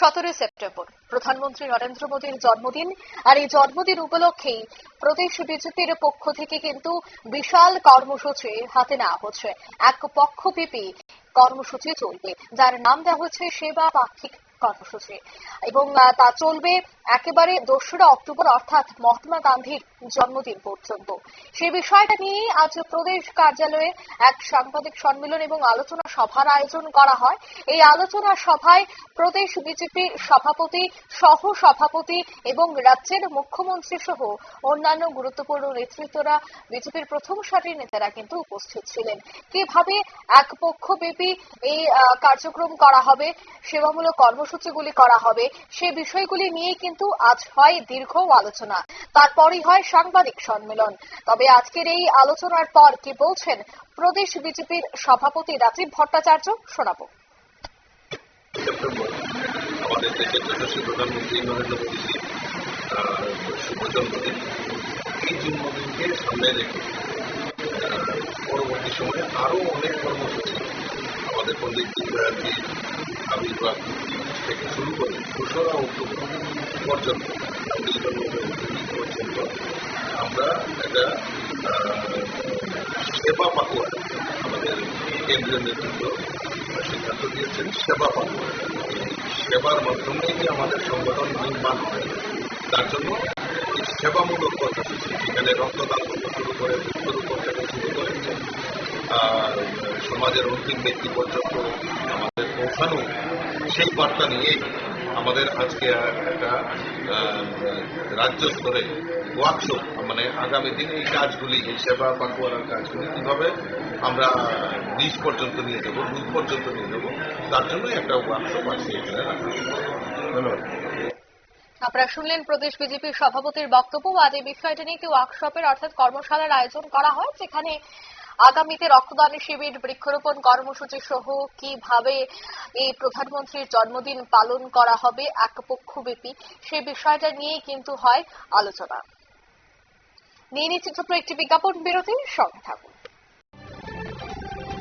সতেরোই সেপ্টেম্বর। প্রধানমন্ত্রী নরেন্দ্র মোদীর জন্মদিন। আর এই জন্মদিন উপলক্ষেই প্রদেশ বিজেপির পক্ষ থেকে কিন্তু বিশাল কর্মসূচি হাতে নেওয়া হচ্ছে। এক পক্ষ পক্ষব্যাপী কর্মসূচি চলবে, যার নাম দেওয়া হচ্ছে সেবা পাক্ষিক কর্মসূচি। এবং তা চলবে একেবারে দোসরা অক্টোবর, অর্থাৎ মহাত্মা গান্ধীর জন্মদিন পর্যন্ত। সে বিষয়টা নিয়ে আজ প্রদেশ কার্যালয়ে এক সাংবাদিক সম্মেলন এবং আলোচনা সভার আয়োজন করা হয়। এই আলোচনা সভায় প্রদেশ বিজেপির সভাপতি সহ সভাপতি এবং রাজ্যের মুখ্যমন্ত্রী সহ অন্যান্য গুরুত্বপূর্ণ নেতৃত্বরা বিজেপির প্রথম সারির নেতারা কিন্তু উপস্থিত ছিলেন। কীভাবে এক পক্ষব্যাপী এই কার্যক্রম করা হবে, সেবামূলক কর্মসূচিগুলি করা হবে, সে বিষয়গুলি নিয়ে কিন্তু আজ হয় দীর্ঘ আলোচনা। তারপরই হয় সাংবাদিক সম্মেলন। তবে আজকের এই আলোচনার পর কি বলছেন প্রদেশ বিজেপির সভাপতি রাজীব ভট্টাচার্য, শোনাবো। আমাদের দেশের যশস্বী প্রধানমন্ত্রী নরেন্দ্র মোদীজি শুভ জন্মদিন। এই জন্মদিনকে সামনে রেখে পরবর্তী সময়ে আরও অনেক কর্মসূচি আমাদের পণ্ডিত দীনদয়ালজির আবির্ভাব থেকে শুরু করে দোসরা অক্টোবর পর্যন্ত পর্যন্ত আমরা একটা সেবা পাকুয়া আমাদের কেন্দ্রীয় নেতৃত্ব সিদ্ধান্ত দিয়েছেন সেবা পাকুয়া সেবার মাধ্যমেই যে আমাদের সংগঠন নির্মাণ হয় তার জন্য সেবামূলক কর্মসূচি এখানে রক্তদান থেকে শুরু করে বৃক্ষরোপণ থেকে শুরু করে আর সমাজের অন্তিম ব্যক্তি পর্যন্ত আমাদের পৌঁছানো, সেই বার্তা নিয়েই আমাদের আজকে একটা রাজ্য স্তরে ওয়ার্কশপ মানে আগামী দিনে এই কাজগুলি, এই সেবা পাকুয়ার কাজগুলি কীভাবে আমরা নিজ পর্যন্ত নিয়ে যাব বুথ পর্যন্ত নিয়ে যাব, তার জন্য একটা ওয়ার্কশপ আছে এখানে ধন্যবাদ। আপনারা শুনলেন প্রদেশ বিজেপির সভাপতির বক্তব্য আজ এই বিষয়টি নিয়ে একটি ওয়ার্কশপের অর্থাৎ কর্মশালার আয়োজন করা হয়, যেখানে আগামীতে রক্তদান শিবির, বৃক্ষরোপণ কর্মসূচি সহ কীভাবে এই প্রধানমন্ত্রীর জন্মদিন পালন করা হবে এক পক্ষব্যাপী, সে বিষয়টা নিয়ে কিন্তু হয় আলোচনা। নিয়ে নিচ্ছে ছোট্ট একটি বিজ্ঞাপন বিরতির সঙ্গে থাকুন।